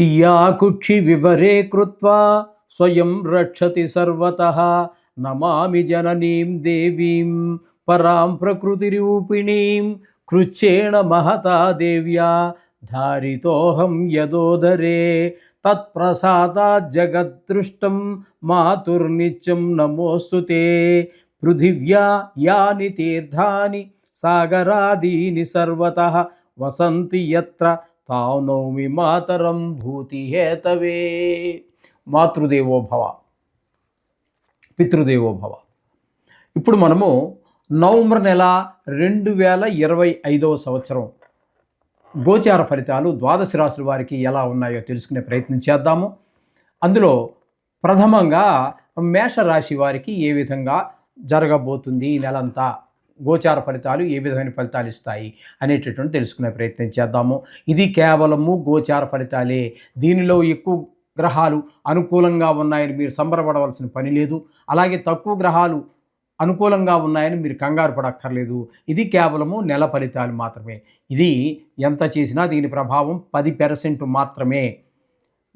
या कुक्षिविवरे कृत्वा स्वयं रक्षति सर्वतः। नमामि जननीं देवीं, परां प्रकृतिरूपिणीं कृच्छेण महता देव्या, धारितोऽहं यदोदरे। तत्प्रसादाज्जगद्दृष्टं मातुर्नित्यं नमोऽस्तु ते। पृथिव्या यानि तीर्थानि, सागरादीनि सर्वतः। वसन्ति यत्र వసంతి తావు నౌమి మాతరం భూతి హేతవే మాతృదేవో భవ పితృదేవో భవ. ఇప్పుడు మనము నవంబర్ నెల రెండు వేల ఇరవై ఐదవ సంవత్సరం గోచార ఫలితాలు ద్వాదశ రాశుల వారికి ఎలా ఉన్నాయో తెలుసుకునే ప్రయత్నం చేద్దాము. అందులో ప్రథమంగా మేషరాశి వారికి ఏ విధంగా జరగబోతుంది ఈ నెలంతా? గోచార ఫలితాలు ఏ విధమైన ఫలితాలు ఇస్తాయి అనేటటువంటి తెలుసుకునే ప్రయత్నం చేద్దాము. ఇది కేవలము గోచార ఫలితాలే. దీనిలో ఎక్కువ గ్రహాలు అనుకూలంగా ఉన్నాయని మీరు సంబరపడవలసిన పని లేదు. అలాగే తక్కువ గ్రహాలు అనుకూలంగా ఉన్నాయని మీరు కంగారు పడక్కర్లేదు. ఇది కేవలము నెల ఫలితాలు మాత్రమే. ఇది ఎంత చేసినా దీని ప్రభావం పది పెర్సెంట్ మాత్రమే.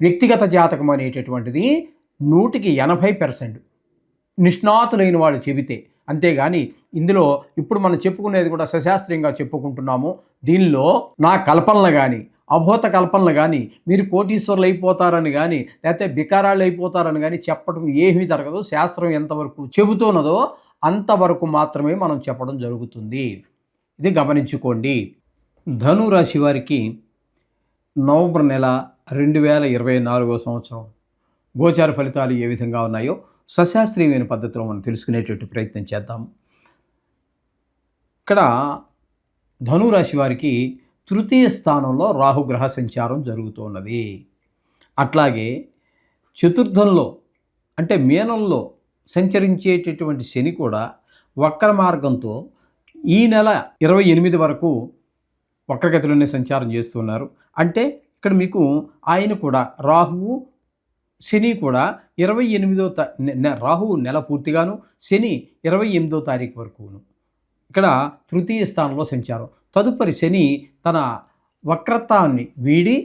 వ్యక్తిగత జాతకం అనేటటువంటిది నూటికి ఎనభై పెర్సెంట్. నిష్ణాతులైన వాళ్ళు చెబితే అంతేగాని ఇందులో ఇప్పుడు మనం చెప్పుకునేది కూడా సశాస్త్రీయంగా చెప్పుకుంటున్నాము. దీనిలో నా కల్పనలు కానీ అభూత కల్పనలు కానీ మీరు కోటీశ్వరులు అయిపోతారని కానీ లేకపోతే బికారాలు అయిపోతారని కానీ చెప్పడం ఏమీ జరగదు. శాస్త్రం ఎంతవరకు చెబుతున్నదో అంతవరకు మాత్రమే మనం చెప్పడం జరుగుతుంది. ఇది గమనించుకోండి. ధనురాశి వారికి నవంబర్ నెల రెండు వేల ఇరవై నాలుగో సంవత్సరం. గోచార ఫలితాలు ఏ విధంగా ఉన్నాయో సశాస్త్రీయమైన పద్ధతిలో మనం తెలుసుకునేటువంటి ప్రయత్నం చేద్దాం. ఇక్కడ ధనురాశి వారికి తృతీయ స్థానంలో రాహుగ్రహ సంచారం జరుగుతున్నది అట్లాగే చతుర్థంలో అంటే మీనంలో సంచరించేటటువంటి శని కూడా వక్ర మార్గంతో ఈ నెల ఇరవై ఎనిమిది వరకు వక్రగతిలోనే సంచారం చేస్తున్నారు. అంటే ఇక్కడ మీకు ఆయన కూడా రాహువు శని కూడా ఇరవై ఎనిమిదో తా రాహువు నెల పూర్తిగాను శని ఇరవై ఎనిమిదో తారీఖు వరకును. ఇక్కడ తృతీయ స్థానంలో సంచారం. తదుపరి శని తన వక్రత్వాన్ని వీడి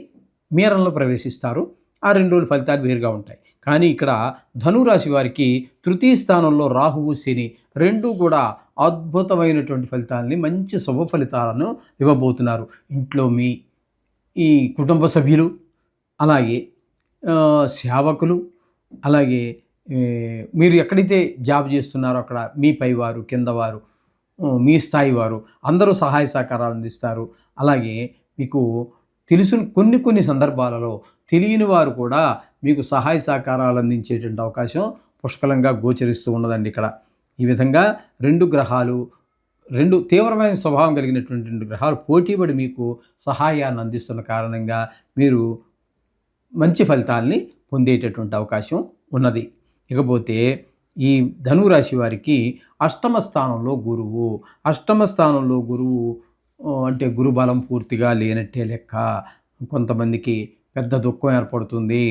మీరంలో ప్రవేశిస్తారు. ఆ రెండు రోజుల ఫలితాలు వేరుగా ఉంటాయి. కానీ ఇక్కడ ధనురాశి వారికి తృతీయ స్థానంలో రాహువు శని రెండు కూడా అద్భుతమైనటువంటి ఫలితాలని మంచి శుభ ఫలితాలను ఇవ్వబోతున్నారు. ఇంట్లో మీ ఈ కుటుంబ సభ్యులు అలాగే సేవకులు అలాగే మీరు ఎక్కడైతే జాబ్ చేస్తున్నారో అక్కడ మీ పైవారు కిందవారు మీ స్థాయి వారు అందరూ సహాయ సహకారాలు అందిస్తారు. అలాగే మీకు తెలుసు కొన్ని కొన్ని సందర్భాలలో తెలియని వారు కూడా మీకు సహాయ సహకారాలు అందించేటువంటి అవకాశం పుష్కలంగా గోచరిస్తూ ఉన్నదండి ఇక్కడ. ఈ విధంగా రెండు గ్రహాలు రెండు తీవ్రమైన స్వభావం కలిగినటువంటి రెండు గ్రహాలు పోటీపడి మీకు సహాయాన్ని అందిస్తున్న కారణంగా మీరు మంచి ఫలితాల్ని పొందేటటువంటి అవకాశం ఉన్నది. ఇకపోతే ఈ ధనురాశి వారికి అష్టమ స్థానంలో గురువు అష్టమ స్థానంలో గురువు అంటే గురుబలం పూర్తిగా లేనట్టే లెక్క కొంతమందికి పెద్ద దుఃఖం ఏర్పడుతుంది.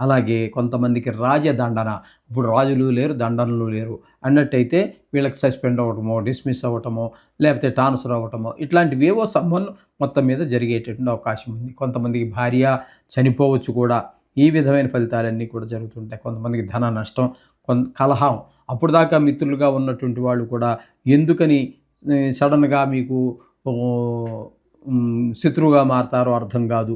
అలాగే కొంతమందికి రాజదండన. ఇప్పుడు రాజులు లేరు దండనలు లేరు అన్నట్టయితే వీళ్ళకి సస్పెండ్ అవ్వటమో డిస్మిస్ అవ్వటమో లేకపోతే ట్రాన్స్ఫర్ అవ్వటమో ఇట్లాంటివి ఏవో సంబంధం మొత్తం మీద జరిగేటటువంటి అవకాశం ఉంది. కొంతమందికి భార్య చనిపోవచ్చు కూడా. ఈ విధమైన ఫలితాలన్నీ కూడా జరుగుతుంటాయి. కొంతమందికి ధన నష్టం కొంత కలహం. అప్పుడు దాకా మిత్రులుగా ఉన్నటువంటి వాళ్ళు కూడా ఎందుకని సడన్గా మీకు శత్రువుగా మారతారో అర్థం కాదు.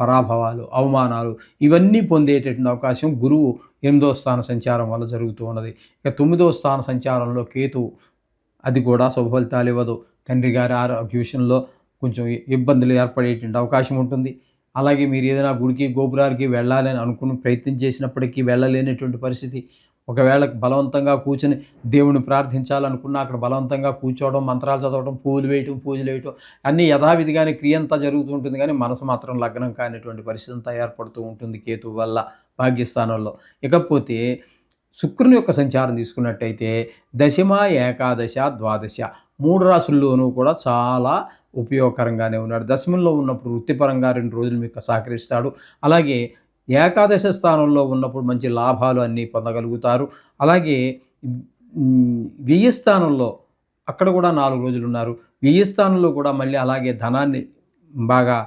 పరాభవాలు అవమానాలు ఇవన్నీ పొందేటటువంటి అవకాశం గురువు ఎనిమిదో స్థాన సంచారం వల్ల జరుగుతూ ఉన్నది. ఇక తొమ్మిదో స్థాన సంచారంలో కేతు అది కూడా శుభఫలితాలు ఇవ్వదు. తండ్రి గారి ఆరోగ్య విషయంలో కొంచెం ఇబ్బందులు ఏర్పడేటువంటి అవకాశం ఉంటుంది. అలాగే మీరు ఏదైనా గుడికి గోపురానికి వెళ్ళాలని అనుకుని ప్రయత్నం చేసినప్పటికీ వెళ్ళలేనటువంటి పరిస్థితి ఒకవేళ బలవంతంగా కూర్చొని దేవుని ప్రార్థించాలనుకున్నా అక్కడ బలవంతంగా కూర్చోవడం మంత్రాలు చదవడం పూలు వేయటం పూజలు వేయటం అన్నీ యథావిధిగానే క్రియంతా జరుగుతుంటుంది జరుగుతూ ఉంటుంది కానీ మనసు మాత్రం లగ్నం కానిటువంటి పరిస్థితి అంతా ఏర్పడుతూ ఉంటుంది కేతు వల్ల భాగ్యస్థానంలో. ఇకపోతే శుక్రుని యొక్క సంచారం తీసుకున్నట్టయితే దశమ ఏకాదశ ద్వాదశ మూడు రాసుల్లోనూ కూడా చాలా ఉపయోగకరంగానే ఉన్నాడు. దశమంలో ఉన్నప్పుడు వృత్తిపరంగా రెండు రోజులు మీకు సహకరిస్తాడు. అలాగే ఏకాదశ స్థానంలో ఉన్నప్పుడు మంచి లాభాలు అన్నీ పొందగలుగుతారు. అలాగే వెయ్యి వ్యయ స్థానంలో అక్కడ కూడా నాలుగు రోజులు ఉన్నారు. వ్యయ స్థానంలో కూడా మళ్ళీ అలాగే ధనాన్ని బాగా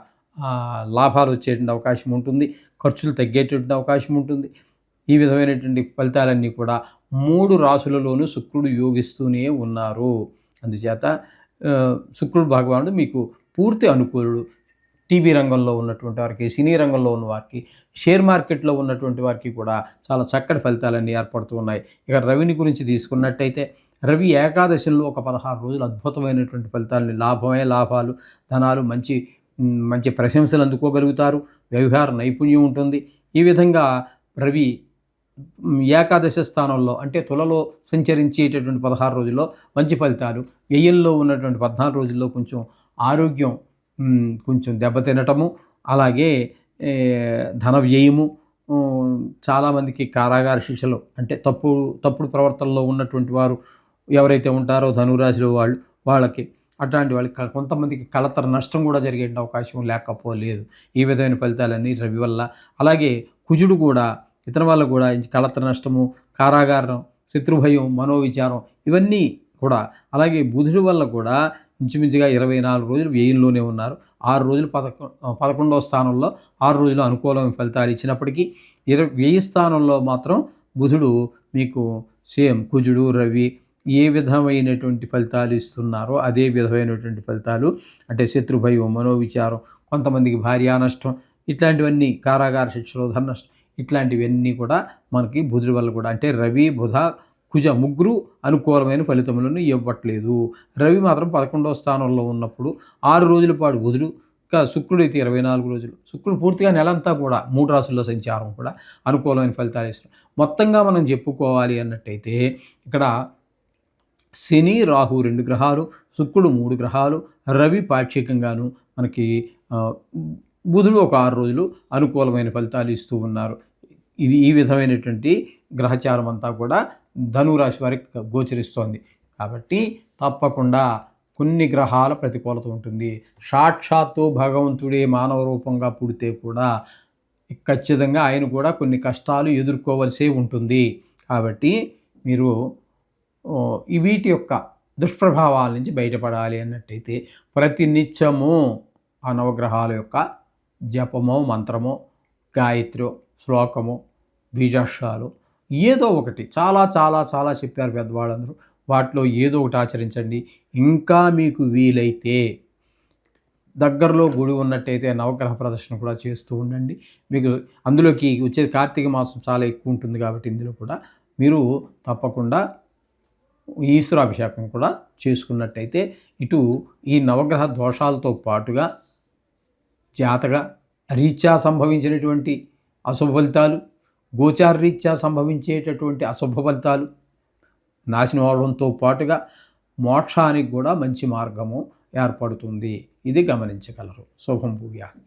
లాభాలు వచ్చేటువంటి అవకాశం ఉంటుంది. ఖర్చులు తగ్గేటువంటి అవకాశం ఉంటుంది. ఈ విధమైనటువంటి ఫలితాలన్నీ కూడా మూడు రాసులలోనూ శుక్రుడు యోగిస్తూనే ఉన్నారు. అందుచేత శుక్రుడు భగవానుడు మీకు పూర్తి అనుకూలుడు టీవీ రంగంలో ఉన్నటువంటి వారికి సినీ రంగంలో ఉన్న వారికి షేర్ మార్కెట్లో ఉన్నటువంటి వారికి కూడా చాలా చక్కటి ఫలితాలన్నీ ఏర్పడుతూ ఉన్నాయి. ఇక రవిని గురించి తీసుకున్నట్టయితే రవి ఏకాదశిలో ఒక పదహారు రోజులు అద్భుతమైనటువంటి ఫలితాలని లాభమే లాభాలు ధనాలు మంచి మంచి ప్రశంసలు అందుకోగలుగుతారు. వ్యవహార నైపుణ్యం ఉంటుంది. ఈ విధంగా రవి ఏకాదశ స్థానంలో అంటే తులలో సంచరించేటటువంటి పదహారు రోజుల్లో మంచి ఫలితాలు వ్యయంలో ఉన్నటువంటి పద్నాలుగు రోజుల్లో కొంచెం ఆరోగ్యం కొంచెం దెబ్బతినటము అలాగే ధన వ్యయము చాలామందికి కారాగార శిక్షలు అంటే తప్పుడు తప్పుడు ప్రవర్తనలో ఉన్నటువంటి వారు ఎవరైతే ఉంటారో ధనురాశిలో వాళ్ళు వాళ్ళకి అట్లాంటి వాళ్ళకి కొంతమందికి కలతర నష్టం కూడా జరిగే అవకాశం లేకపోలేదు. ఈ విధమైన ఫలితాలన్నీ రవి వల్ల. అలాగే కుజుడు కూడా ఇతర వల్ల కూడా కళతర కలతర నష్టము కారాగారం శత్రుభయం మనోవిచారం ఇవన్నీ కూడా అలాగే బుధుడి వల్ల కూడా ఇంచుమించుగా ఇరవై నాలుగు రోజులు వ్యయంలోనే ఉన్నారు. ఆరు రోజులు పదకొ పదకొండవ స్థానంలో ఆరు రోజులు అనుకూలమైన ఫలితాలు ఇచ్చినప్పటికీ ఇరవై వెయ్యి స్థానంలో మాత్రం బుధుడు మీకు సేమ్ కుజుడు రవి ఏ విధమైనటువంటి ఫలితాలు ఇస్తున్నారో అదే విధమైనటువంటి ఫలితాలు అంటే శత్రుభయం మనోవిచారం కొంతమందికి భార్యా నష్టం ఇట్లాంటివన్నీ కారాగార శిక్షలు ధన నష్టం ఇట్లాంటివన్నీ కూడా మనకి బుధుడి వల్ల కూడా అంటే రవి బుధ కుజ ముగ్గురు అనుకూలమైన ఫలితములను ఇవ్వట్లేదు. రవి మాత్రం పదకొండవ స్థానంలో ఉన్నప్పుడు ఆరు రోజుల పాటు బుధుడు ఇంకా శుక్రుడు అయితే ఇరవై నాలుగు రోజులు. శుక్రుడు పూర్తిగా నెలంతా కూడా మూడు రాసుల్లో సంచారం కూడా అనుకూలమైన ఫలితాలు ఇస్తున్నాడు. మొత్తంగా మనం చెప్పుకోవాలి అన్నట్టయితే ఇక్కడ శని రాహు రెండు గ్రహాలు శుక్రుడు మూడు గ్రహాలు రవి పాక్షికంగాను మనకి బుధుడు ఒక ఆరు రోజులు అనుకూలమైన ఫలితాలు ఇస్తూ ఉన్నారు. ఇది ఈ విధమైనటువంటి గ్రహచారం అంతా కూడా ధనురాశి వారికి గోచరిస్తోంది. కాబట్టి తప్పకుండా కొన్ని గ్రహాల ప్రతికూలత ఉంటుంది. సాక్షాత్తు భగవంతుడే మానవ రూపంగా పుడితే కూడా ఖచ్చితంగా ఆయన కూడా కొన్ని కష్టాలు ఎదుర్కోవలసే ఉంటుంది. కాబట్టి మీరు వీటి యొక్క దుష్ప్రభావాల నుంచి బయటపడాలి అన్నట్టయితే ప్రతి నిత్యము ఆ నవగ్రహాల యొక్క జపమో మంత్రమో గాయత్రో శ్లోకము బీజాక్షరాలు ఏదో ఒకటి. చాలా చాలా చాలా చెప్పారు పెద్దవాళ్ళందరూ. వాటిలో ఏదో ఒకటి ఆచరించండి. ఇంకా మీకు వీలైతే దగ్గరలో గుడి ఉన్నట్టయితే నవగ్రహ ప్రదర్శన కూడా చేస్తూ ఉండండి. మీకు అందులోకి వచ్చే కార్తీక మాసం చాలా ఎక్కువ ఉంటుంది కాబట్టి ఇందులో కూడా మీరు తప్పకుండా ఈశ్వరాభిషేకం కూడా చేసుకున్నట్టయితే ఇటు ఈ నవగ్రహ దోషాలతో పాటుగా జాతగా రీత్యా సంభవించినటువంటి అశుభ ఫలితాలు గోచారరీత్యా సంభవించేటటువంటి అశుభ ఫలితాలు నాశనం అవడంతో పాటుగా మోక్షానికి కూడా మంచి మార్గము ఏర్పడుతుంది. ఇది గమనించగలరు. శుభం భూయాత్.